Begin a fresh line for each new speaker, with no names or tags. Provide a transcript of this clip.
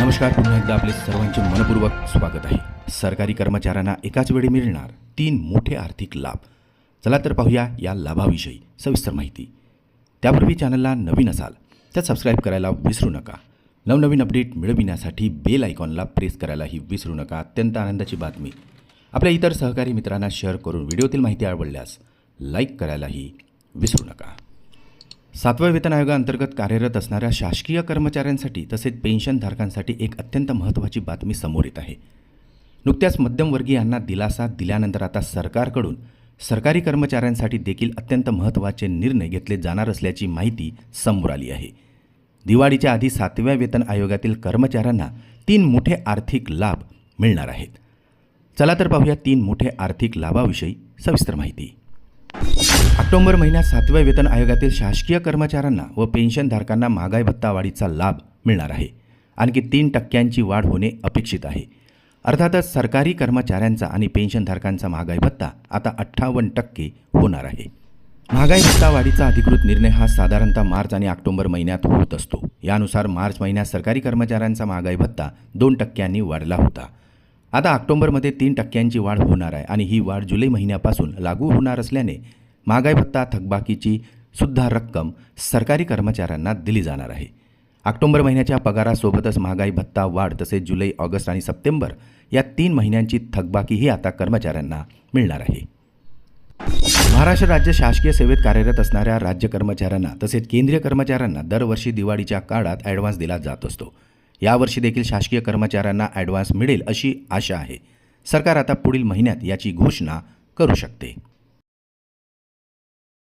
नमस्कार पुन्हा एकदा आपले सर्वांचे मनपूर्वक स्वागत आहे. सरकारी कर्मचाऱ्यांना एकाच वेळी मिळणार तीन मोठे आर्थिक लाभ. चला तर पाहूया या लाभाविषयी सविस्तर माहिती. त्यापूर्वी चॅनलला नवीन असाल तर सबस्क्राईब करायला विसरू नका. नवनवीन अपडेट मिळविण्यासाठी बेल आयकॉनला प्रेस करायलाही विसरू नका. अत्यंत आनंदाची बातमी. आपल्या इतर सहकारी मित्रांना शेअर करून व्हिडिओतील माहिती आवडल्यास लाईक करायलाही विसरू नका. सातव्या वेतन आयोगाअंतर्गत कार्यरत असणाऱ्या शासकीय कर्मचाऱ्यांसाठी तसेच पेन्शनधारकांसाठी एक अत्यंत महत्त्वाची बातमी समोर येत आहे. नुकत्याच मध्यमवर्गीयांना दिलासा दिल्यानंतर आता सरकारकडून सरकारी कर्मचाऱ्यांसाठी देखील अत्यंत महत्त्वाचे निर्णय घेतले जाणार असल्याची माहिती समोर आली आहे. दिवाळीच्या आधी सातव्या वेतन आयोगातील कर्मचाऱ्यांना तीन मोठे आर्थिक लाभ मिळणार आहेत. चला तर पाहूया तीन मोठे आर्थिक लाभाविषयी सविस्तर माहिती. ऑक्टोबर महिन्यात सातव्या वेतन आयोगातील शासकीय कर्मचाऱ्यांना व पेन्शनधारकांना महागाई भत्ता वाढीचा लाभ मिळणार आहे. आणखी तीन टक्क्यांची वाढ होणे अपेक्षित आहे. अर्थातच सरकारी कर्मचाऱ्यांचा आणि पेन्शनधारकांचा महागाई भत्ता आता अठ्ठावन्न टक्के होणार आहे. महागाई भत्ता वाढीचा अधिकृत निर्णय हा साधारणतः मार्च आणि ऑक्टोबर महिन्यात होत असतो. यानुसार मार्च महिन्यात सरकारी कर्मचाऱ्यांचा महागाई भत्ता दोन टक्क्यांनी वाढला होता. आता ऑक्टोबरमध्ये तीन टक्क्यांची वाढ होणार आहे आणि ही वाढ जुलै महिन्यापासून लागू होणार असल्याने महागाई भत्ता थकबाकीची सुद्धा रक्कम सरकारी कर्मचाऱ्यांना दिली जाणार आहे. ऑक्टोबर महिन्याच्या पगारासोबतच महागाई भत्ता वाढ तसेच जुलै ऑगस्ट आणि सप्टेंबर या तीन महिन्यांची थकबाकीही आता कर्मचाऱ्यांना मिळणार आहे. महाराष्ट्र राज्य शासकीय सेवेत कार्यरत असणाऱ्या राज्य कर्मचाऱ्यांना तसेच केंद्रीय कर्मचाऱ्यांना दरवर्षी दिवाळीच्या काळात ॲडव्हान्स दिला जात असतो. यावर्षी देखील शासकीय कर्मचाऱ्यांना ॲडव्हान्स मिळेल अशी आशा आहे. सरकार आता पुढील महिन्यात याची घोषणा करू शकते.